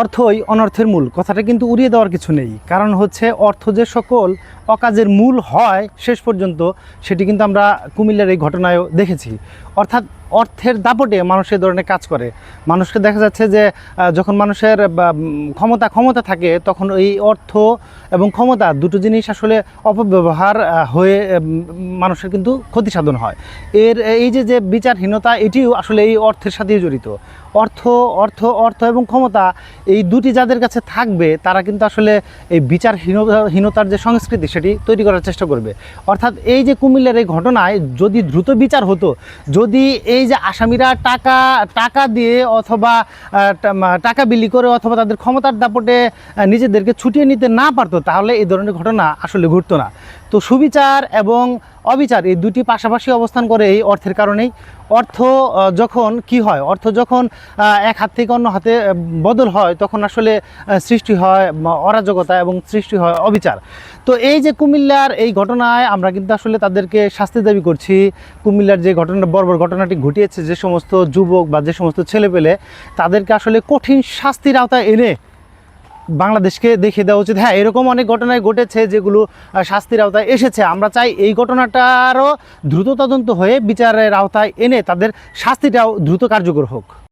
অর্থই অনর্থের মূল। কথাটা কিন্তু উড়িয়ে দেওয়ার কিছু নেই। কারণ হচ্ছে অর্থ যে সকল অকাজের মূল হয় শেষ পর্যন্ত, সেটি কিন্তু আমরা কুমিল্লার এই ঘটনায়ও দেখেছি। অর্থাৎ অর্থের দাপটে মানুষ এই ধরনের কাজ করে। মানুষকে দেখা যাচ্ছে যে যখন মানুষের ক্ষমতা ক্ষমতা থাকে, তখন এই অর্থ এবং ক্ষমতা দুটো জিনিস আসলে অপব্যবহার হয়ে মানুষের কিন্তু ক্ষতি সাধন হয়। এর, এই যে যে বিচারহীনতা, এটিও আসলে এই অর্থের সাথেই জড়িত। অর্থ অর্থ অর্থ এবং ক্ষমতা এই দুটি যাদের কাছে থাকবে, তারা কিন্তু আসলে এই বিচারহীনতার যে সংস্কৃতি, সেটি তৈরি করার চেষ্টা করবে। অর্থাৎ এই যে কুমিল্লার এই ঘটনায় যদি দ্রুত বিচার হতো, যদি এই যে আসামিরা টাকা টাকা দিয়ে অথবা টাকা বিলি করে অথবা তাদের ক্ষমতার দাপটে নিজেদেরকে ছুটিয়ে নিতে না পারতো, তাহলে এই ধরনের ঘটনা আসলে ঘটতো না। তো সুবিচার এবং অবিচার এই দুটি পাশাপাশি অবস্থান করে এই অর্থের কারণেই। অর্থ যখন কি হয়? অর্থ যখন এক হাত থেকে অন্য হাতে বদল হয়, তখন আসলে সৃষ্টি হয় অরাজকতা এবং সৃষ্টি হয় অবিচার। তো এই যে কুমিল্লার এই ঘটনায় আমরা কিন্তু আসলে তাদেরকে শাস্তি দাবি করছি। কুমিল্লার যে ঘটনা, বর্বর ঘটনাটি ঘটিয়েছে, যে সমস্ত যুবক বা যে সমস্ত ছেলেপেলে তাদেরকে আসলে কঠিন শাস্তির আওতায় এনে বাংলাদেশকে দেখিয়ে দেওয়া উচিত। হ্যাঁ এরকম অনেক ঘটনায় ঘটেছে যেগুলো শাস্তির আওতায় এসেছে। আমরা চাই এই ঘটনাটারও দ্রুত তদন্ত হয়ে বিচারের আওতায় এনে তাদের শাস্তিটাও দ্রুত কার্যকর হোক।